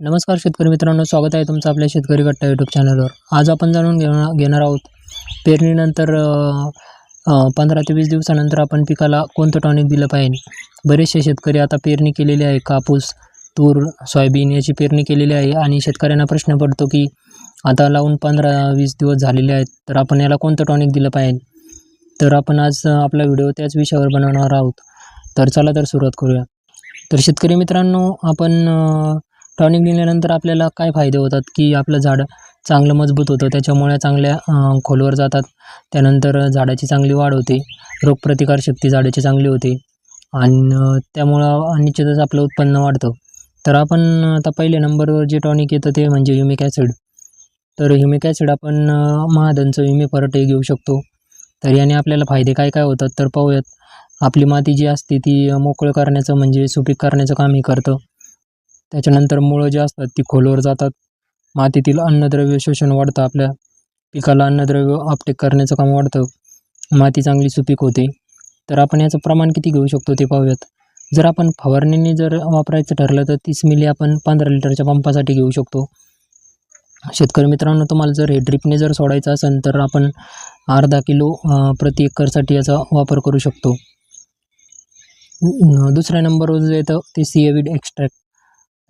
नमस्कार शेतकरी मित्रांनो स्वागत आहे तुमचं आपल्या शेतकरी कट्टा यूट्यूब चॅनलवर आज आपण जाणून घेणार घेणार आहोत पेरणीनंतर पंधरा ते वीस दिवसानंतर आपण पिकाला कोणतं टॉनिक दिलं पाहिजे? बरेचसे शेतकरी आता पेरणी केलेली आहे कापूस तूर सोयाबीन याची पेरणी केलेली आहे आणि शेतकऱ्यांना प्रश्न पडतो की आता लावून पंधरा वीस दिवस झालेले आहेत तर आपण याला कोणतं टॉनिक दिलं पाहिजे? तर आपण आज आपला व्हिडिओ त्याच विषयावर बनवणार आहोत. तर चला तर सुरुवात करूया. तर शेतकरी मित्रांनो आपण टॉनिक दिल्यानंतर आपल्याला काय फायदे होतात की आपलं झाड चांगलं मजबूत होतं त्याच्यामुळे चांगल्या खोलवर जातात. त्यानंतर झाडाची चांगली वाढ होते रोगप्रतिकारशक्ती झाडाची चांगली होते. आणि त्यामुळं निश्चितच आपलं उत्पन्न वाढतं. तर आपण आता पहिले नंबरवर जे टॉनिक येतं ते म्हणजे ह्युमिक ॲसिड. तर ह्युमिक ॲसिड आपण महादनचं ह्युमी घेऊ शकतो. तर याने आपल्याला फायदे काय काय होतात तर पाहूयात. आपली माती जी असते ती मोकळं करण्याचं म्हणजे सुपीक करण्याचं काम हे करतं. त्याच्यानंतर मुळं जे असतात ती खोलवर जातात. मातीतील अन्नद्रव्य शोषण वाढतं आपल्या पिकाला. अन्नद्रव्य आपटेक करण्याचं काम वाढतं. माती चांगली सुपीक होते. तर आपण याचं प्रमाण किती घेऊ शकतो ते पाहूयात. जर आपण फवारणीने जर वापरायचं ठरलं तर तीस मिली आपण पंधरा लिटरच्या पंपासाठी घेऊ शकतो. शेतकरी मित्रांनो तुम्हाला जर हे ड्रिपने जर सोडायचं असेल तर आपण अर्धा किलो प्रति एकरसाठी याचा वापर करू शकतो. दुसऱ्या नंबरवर जे येतं ते सियाविड एक्स्ट्रॅक्ट.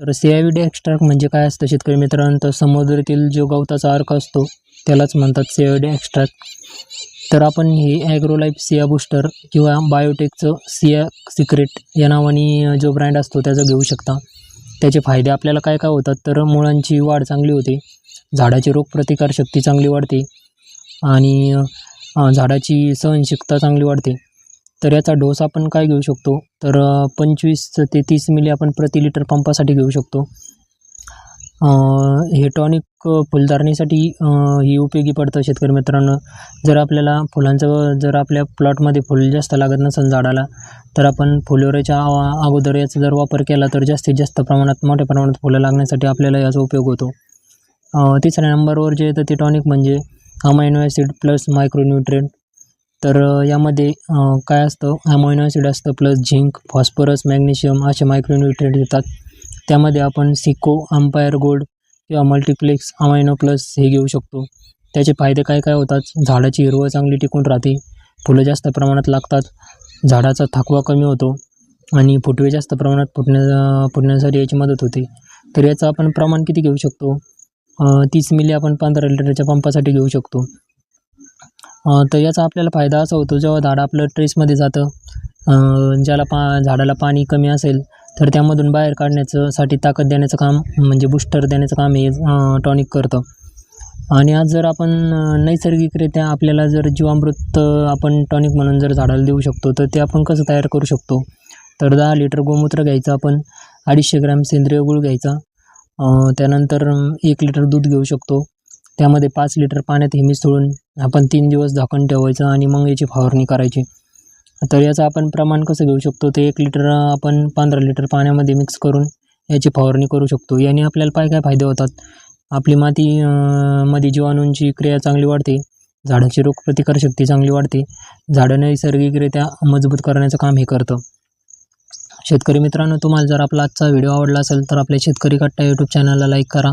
तर सियाविड एक्स्ट्रॅक्ट म्हणजे काय असतं शेतकरी मित्रांनो? तर समुद्रातील जो गवताचा अर्क असतो त्यालाच म्हणतात सियाविड एक्स्ट्रॅक्ट तर आपण हे ॲग्रोलाईफ सिया बुस्टर किंवा बायोटेकचं सिया सिक्रेट या नावाने जो ब्रँड असतो त्याचा घेऊ शकता. त्याचे फायदे आपल्याला काय काय होतात? तर मुळांची वाढ चांगली होते. झाडाची रोगप्रतिकारशक्ती चांगली वाढते. आणि झाडाची सहनशक्ता चांगली वाढते. तर याचा डोस आपण काय घेऊ शकतो? तर पंचवीस ते तीस मिली आपण प्रति लिटर पंपासाठी घेऊ शकतो. हे टॉनिक फुलधारणीसाठी ही उपयोगी पडतं शेतकरी मित्रांनो. जर आपल्याला फुलांचं जर आपल्या प्लॉटमध्ये फुल जास्त लागत नसेल झाडाला तर आपण फुलोऱ्याच्या अगोदर याचा जर वापर केला तर जास्तीत जास्त प्रमाणात मोठ्या प्रमाणात फुलं लागण्यासाठी आपल्याला याचा उपयोग होतो. तिसऱ्या नंबरवर जे येतं ते टॉनिक म्हणजे अमायनो ॲसिड प्लस मायक्रोन्युट्रिएंट. तर यामध्ये काय असतं? अमायनो ॲसिड असतं प्लस झिंक फॉस्फरस मॅग्नेशियम असे मायक्रोन्युट्रिएंट येतात. त्यामध्ये आपण सिको अंपायर गोल्ड किंवा मल्टिप्लेक्स अमायनो प्लस हे घेऊ शकतो. त्याचे फायदे काय काय होतात? झाडाची हिरवळ चांगली टिकून राहते. फुलं जास्त प्रमाणात लागतात. झाडाचा थकवा कमी होतो. आणि फुटवे जास्त प्रमाणात फुटण्या फुटण्यासाठी याची मदत होते. तर याचं आपण प्रमाण किती घेऊ शकतो? तीस मिली आपण पंधरा लिटरच्या पंपासाठी घेऊ शकतो. तर याचा आपल्याला फायदा असा होतो जेव्हा झाड आपलं ट्रेसमध्ये जातं ज्याला पा झाडाला पाणी कमी असेल तर त्यामधून बाहेर काढण्याचं साठी ताकद देण्याचं काम म्हणजे बुस्टर देण्याचं काम हे टॉनिक करतं. आणि आज जर आपण नैसर्गिकरित्या आपल्याला जर जीवामृत आपण टॉनिक म्हणून जर झाडाला देऊ शकतो तर ते आपण कसं तयार करू शकतो? तर दहा लिटर गोमूत्र घ्यायचं आपण अडीचशे ग्रॅम सेंद्रिय गुळ घ्यायचा त्यानंतर एक लिटर दूध घेऊ शकतो. त्यामध्ये पाच लिटर पाण्यात हे मिसळून आपण तीन दिवस झाकण ठेवायचं आणि मग याची फवारणी करायची. तर याचं आपण प्रमाण कसं घेऊ शकतो? ते एक लिटर आपण पंधरा लिटर पाण्यामध्ये मिक्स करून याची फवारणी करू शकतो. याने आपल्याला काय काय फायदे होतात? आपली माती मध्ये जीवाणूंची क्रिया चांगली वाढते. झाडाची रोगप्रतिकारशक्ती चांगली वाढते. झाडं नैसर्गिकरित्या मजबूत करण्याचं काम हे करतं. शेतकरी मित्रांनो तुम्हाला जर आपला आजचा व्हिडिओ आवडला असेल तर आपल्या शेतकरी कट्टा यूट्यूब चॅनलला लाईक करा.